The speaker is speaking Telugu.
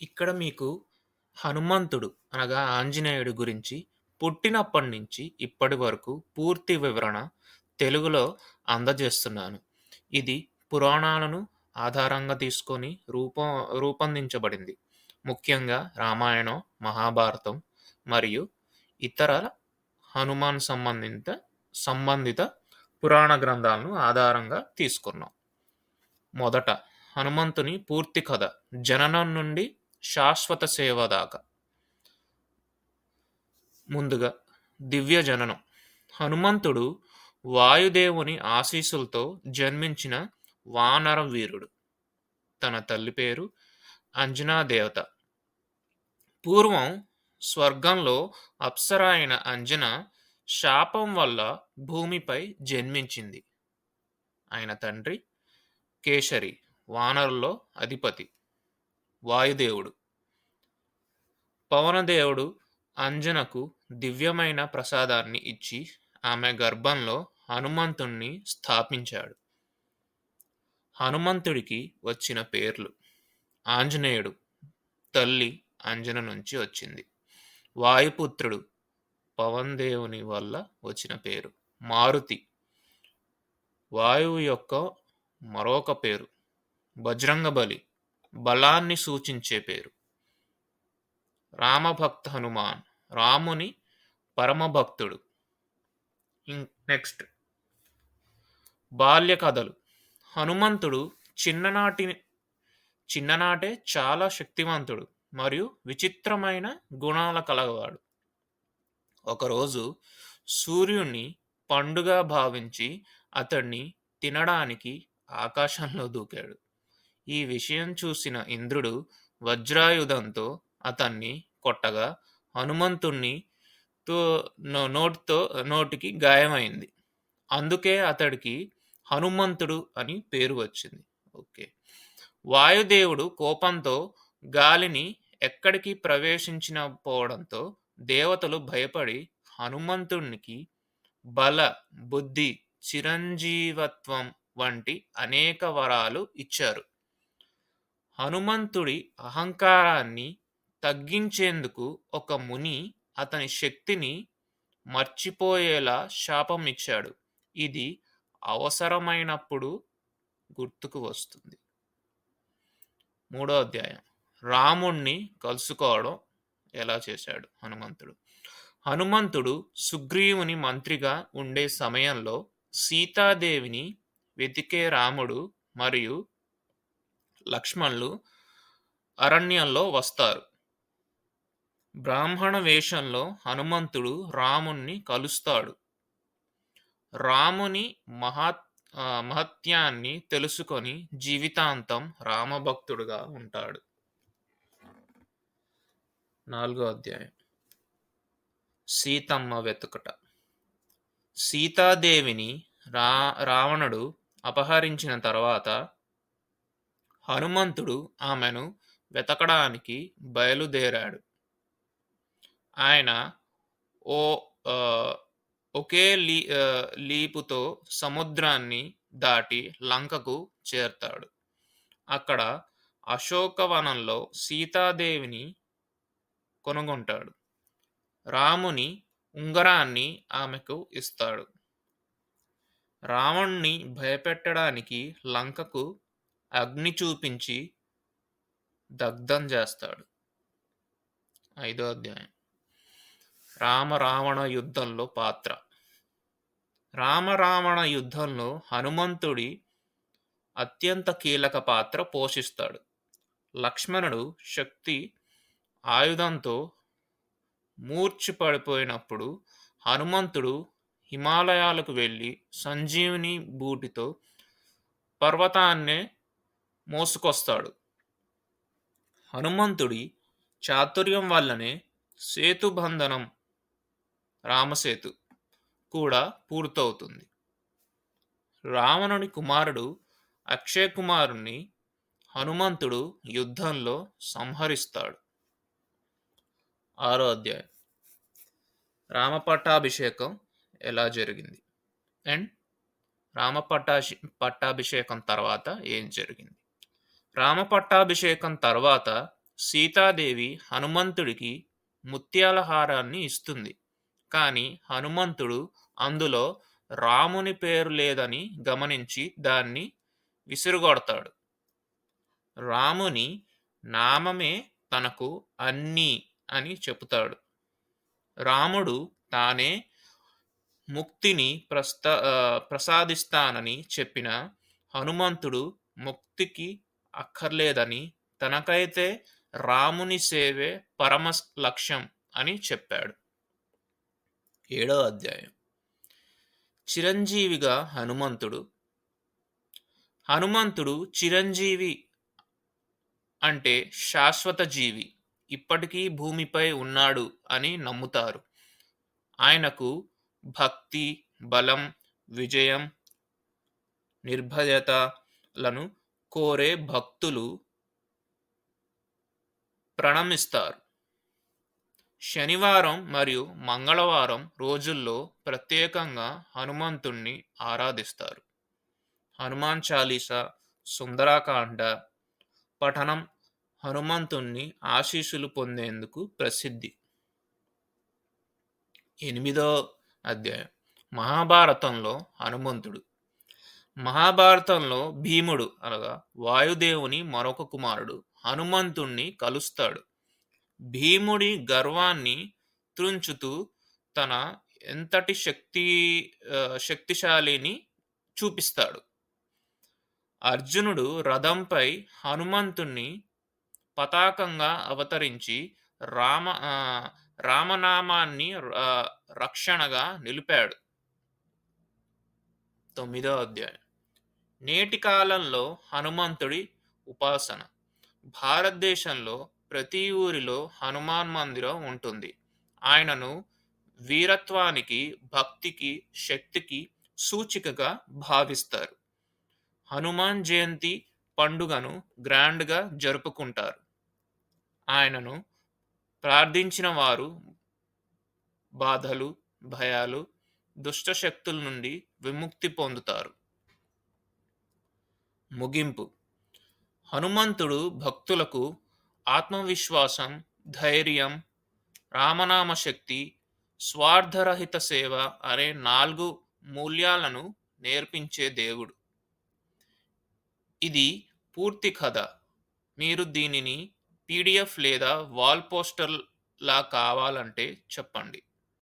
ఇక్కడ మీకు హనుమంతుడు అనగా ఆంజనేయుడి గురించి పుట్టినప్పటి నుంచి ఇప్పటి వరకు పూర్తి వివరణ తెలుగులో అందజేస్తున్నాను. ఇది పురాణాలను ఆధారంగా తీసుకొని రూపం రూపొందించబడింది. ముఖ్యంగా రామాయణం, మహాభారతం మరియు ఇతర హనుమాన్ సంబంధిత సంబంధిత పురాణ గ్రంథాలను ఆధారంగా తీసుకున్నాం. మొదట హనుమంతుని పూర్తి కథ జననం నుండి శాశ్వత సేవ దాకా. ముందుగా దివ్య జననం హనుమంతుడు వాయుదేవుని ఆశీస్సులతో జన్మించిన వానర వీరుడు. తన తల్లి పేరు అంజనా దేవత పూర్వం స్వర్గంలో అప్సర అయిన అంజన శాపం వల్ల భూమిపై జన్మించింది. ఆయన తండ్రి కేశరి వానరుల్లో అధిపతి వాయుదేవుడు. పవనదేవుడు అంజనకు దివ్యమైన ప్రసాదాన్ని ఇచ్చి ఆమె గర్భంలో హనుమంతుణ్ణి స్థాపించాడు. హనుమంతుడికి వచ్చిన పేర్లు ఆంజనేయుడు తల్లి అంజన నుంచి వచ్చింది. వాయుపుత్రుడు పవన్దేవుని వల్ల వచ్చిన పేరు. మారుతి వాయువు యొక్క మరొక పేరు. బజరంగబలి బలాన్ని సూచించే పేరు. రామభక్త హనుమాన్ రాముని పరమభక్తుడు. నెక్స్ట్ బాల్య కథలు హనుమంతుడు చిన్ననాటి చిన్ననాటే చాలా శక్తివంతుడు మరియు విచిత్రమైన గుణాల కలవాడు. ఒకరోజు సూర్యుణ్ణి పండుగ భావించి అతన్ని తినడానికి ఆకాశంలో దూకాడు. ఈ విషయం చూసిన ఇంద్రుడు వజ్రాయుధంతో అతన్ని కొట్టగా హనుమంతుణ్ణి తో నోటితో నోటికి గాయమైంది. అందుకే అతడికి హనుమంతుడు అని పేరు వచ్చింది. ఓకే వాయుదేవుడు కోపంతో గాలిని ఎక్కడికి ప్రవేశించిన పోవడంతో దేవతలు భయపడి హనుమంతునికి బల బుద్ధి చిరంజీవత్వం వంటి అనేక వరాలు ఇచ్చారు. హనుమంతుడి అహంకారాన్ని తగ్గించేందుకు ఒక ముని అతని శక్తిని మర్చిపోయేలా శాపం ఇచ్చాడు. ఇది అవసరమైనప్పుడు గుర్తుకు వస్తుంది. మూడో అధ్యాయం రాముణ్ణి కలుసుకోవడం ఎలా చేశాడు హనుమంతుడు హనుమంతుడు సుగ్రీవుని మంత్రిగా ఉండే సమయంలో సీతాదేవిని వెతికే రాముడు మరియు లక్ష్మణులు అరణ్యంలో వస్తారు. బ్రాహ్మణ వేషంలో హనుమంతుడు రాముణ్ణి కలుస్తాడు. రాముని మహత్ మహత్యాన్ని తెలుసుకొని జీవితాంతం రామభక్తుడుగా ఉంటాడు. నాలుగో అధ్యాయం. సీతమ్మ వెతుకట. సీతాదేవిని రా రావణుడు అపహరించిన తర్వాత హనుమంతుడు ఆమెను వెతకడానికి బయలుదేరాడు. ఆయన ఓ ఒకే లీ లీపుతో సముద్రాన్ని దాటి లంకకు చేరతాడు. అక్కడ అశోకవనంలో సీతాదేవిని కొనుగొంటాడు. రాముని ఉంగరాన్ని ఆమెకు ఇస్తాడు. రావణ్ణి భయపెట్టడానికి లంకకు అగ్ని చూపించి దగ్ధం చేస్తాడు. ఐదో అధ్యాయం. రామ రావణ యుద్ధంలో పాత్ర. రామ రావణ యుద్ధంలో హనుమంతుడి అత్యంత కీలక పాత్ర పోషిస్తాడు. లక్ష్మణుడు శక్తి ఆయుధంతో మూర్చిపడిపోయినప్పుడు హనుమంతుడు హిమాలయాలకు వెళ్ళి సంజీవిని బూటితో పర్వతాన్నే మోసుకొస్తాడు. హనుమంతుడి చాతుర్యం వల్లనే సేతుబంధనం రామసేతు కూడా పూర్తవుతుంది. రావణుని కుమారుడు అక్షయ్ కుమారుని హనుమంతుడు యుద్ధంలో సంహరిస్తాడు. ఆరో అధ్యాయం. రామపట్టాభిషేకం ఎలా జరిగింది? అండ్ రామపట్టా పట్టాభిషేకం తర్వాత ఏం జరిగింది? రామ పట్టాభిషేకం తర్వాత సీతాదేవి హనుమంతుడికి ముత్యాల హారాన్ని ఇస్తుంది. కానీ హనుమంతుడు అందులో రాముని పేరు లేదని గమనించి దాన్ని విసిరుగొడతాడు. రాముని నామమే తనకు అన్నీ అని చెబుతాడు. రాముడు తానే ముక్తిని ప్రస్త ప్రసాదిస్తానని చెప్పిన హనుమంతుడు ముక్తికి అక్కర్లేదని తనకైతే రాముని సేవే పరమ లక్ష్యం అని చెప్పాడు. ఏడో అధ్యాయం. చిరంజీవిగా హనుమంతుడు హనుమంతుడు చిరంజీవి అంటే శాశ్వత జీవి ఇప్పటికీ భూమిపై ఉన్నాడు అని నమ్ముతారు. ఆయనకు భక్తి బలం విజయం నిర్భయతలను కోరే భక్తులు ప్రణమిస్తారు. శనివారం మరియు మంగళవారం రోజుల్లో ప్రత్యేకంగా హనుమంతుణ్ణి ఆరాధిస్తారు. హనుమాన్ చాలీసా సుందరాకాండ పఠనం హనుమంతుణ్ణి ఆశీస్సులు పొందేందుకు ప్రసిద్ధి. ఎనిమిదో అధ్యాయం. మహాభారతంలో హనుమంతుడు మహాభారతంలో భీముడు అనగా వాయుదేవుని మరొక కుమారుడు హనుమంతుణ్ణి కలుస్తాడు. భీముడి గర్వాన్ని త్రుంచుతూ తన ఎంతటి శక్తి శక్తిశాలిని చూపిస్తాడు. అర్జునుడు రథంపై హనుమంతుణ్ణి పతాకంగా అవతరించి రామ రామనామాన్ని రక్షణగా నిలిపాడు. తొమ్మిదో అధ్యాయం. నేటి కాలంలో హనుమంతుడి ఉపాసన. భారతదేశంలో ప్రతి ఊరిలో హనుమాన్ మందిరం ఉంటుంది. ఆయనను వీరత్వానికి భక్తికి శక్తికి సూచికగా భావిస్తారు. హనుమాన్ జయంతి పండుగను గ్రాండ్గా జరుపుకుంటారు. ఆయనను ప్రార్థించిన వారు బాధలు భయాలు దుష్ట శక్తుల నుండి విముక్తి పొందుతారు. ముగింపు. హనుమంతుడు భక్తులకు ఆత్మవిశ్వాసం ధైర్యం రామనామ శక్తి స్వార్థరహిత సేవ అనే నాలుగు మూల్యాలను నేర్పించే దేవుడు. ఇది పూర్తి కథ. మీరు దీనిని పీడిఎఫ్ లేదా వాల్ పోస్టర్లా కావాలంటే చెప్పండి.